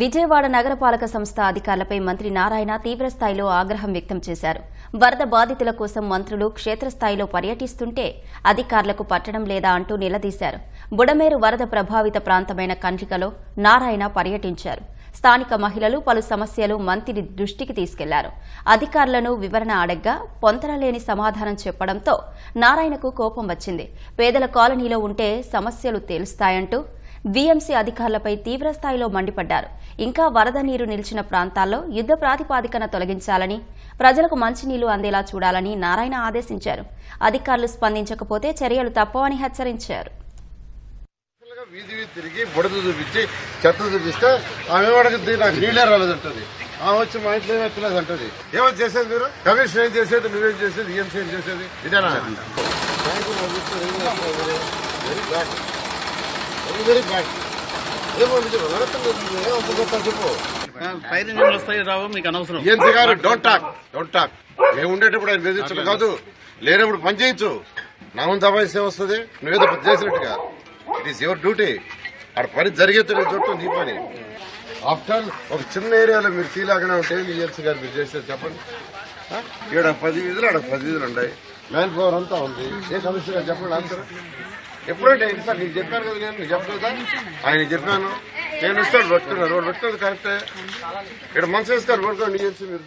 విజయవాడ నగరపాలక సంస్థ అధికారులపై మంత్రి నారాయణ తీవ్రస్థాయిలో ఆగ్రహం వ్యక్తం చేశారు. వరద బాధితుల కోసం మంత్రులు క్షేత్రస్థాయిలో పర్యటిస్తుంటే అధికారులకు పట్టడం లేదా అంటూ నిలదీశారు. బుడమేరు వరద ప్రభావిత ప్రాంతమైన కండ్రికలో నారాయణ పర్యటించారు. స్థానిక మహిళలు పలు సమస్యలు మంత్రి దృష్టికి తీసుకెళ్ళారు. అధికారులను వివరణ అడగ్గా పొంతనలేని సమాధానం చెప్పడంతో నారాయణకు కోపం వచ్చింది. పేదల కాలనీలో ఉంటే సమస్యలు తేలుస్తాయంటూ వీఎంసీ అధికారులపై తీవ్రస్థాయిలో మండిపడ్డారు. ఇంకా వరద నీరు నిలిచిన ప్రాంతాల్లో యుద్ధ ప్రాతిపాదికన తొలగించాలని ప్రజలకు మంచినీళ్ళు అందేలా చూడాలని నారాయణ ఆదేశించారు. అధికారులు స్పందించకపోతే చర్యలు తప్పవని హెచ్చరించారు. వీధి వీధి తిరిగి బుడద చూపించి చెత్త చూపిస్తే ఆమె నాకు నీళ్ళే రాలేదంటది. ఆమె వచ్చి మా ఇంట్లో అంటది ఏమని చేసేది మీరు? కమిషన్ ఏం చేసేది? నువ్వేం చేసేది? ఏం చేసేది? ఇదేనా బ్యాంకు నాకు ఇస్తే ఏం చేస్తారు మీరు? వెరీ బ్యాడ్ ఏం ఫైర్ ఇంజిన్లు వస్తాయి రావు మీకు అనవసరం. ఈఎన్సీ గారు డోంట్ టాక్ డోంట్ టాక్ మేము ఉండేటప్పుడు ఆయన బెదిరించడం కాదు. లేనప్పుడు పని చేయించు. నా ముందు దబాయిస్తే వస్తుంది. నువ్వేదో పని చేసినట్టుగా. ఇట్ ఈస్ యువర్ డ్యూటీ ఆడ పని జరిగేది నీ చుట్టూ నీ పని. ఆఫ్టర్ ఒక చిన్న ఏరియాలో మీరు తీలాగానే ఉంటే ఈఎన్సీ గారు మీరు చేసేది చెప్పండి? ఈడ పది వీధులు ఆడ పది వీధులు ఉన్నాయి. మ్యాన్ పవర్ అంతా ఉంది. ఏ సమస్య చెప్పండి ఆన్సర్ ఎప్పుడంటే సార్ నీకు చెప్పాను కదా నేను నీకు చెప్పలేదా ఆయన చెప్పాను. నేను ఇస్తాను పట్టుకున్నాను రోడ్డు పట్టుకున్నది కరెక్టే. ఇక్కడ మనసు వేస్తారు పడుకోండి చేసి మీరు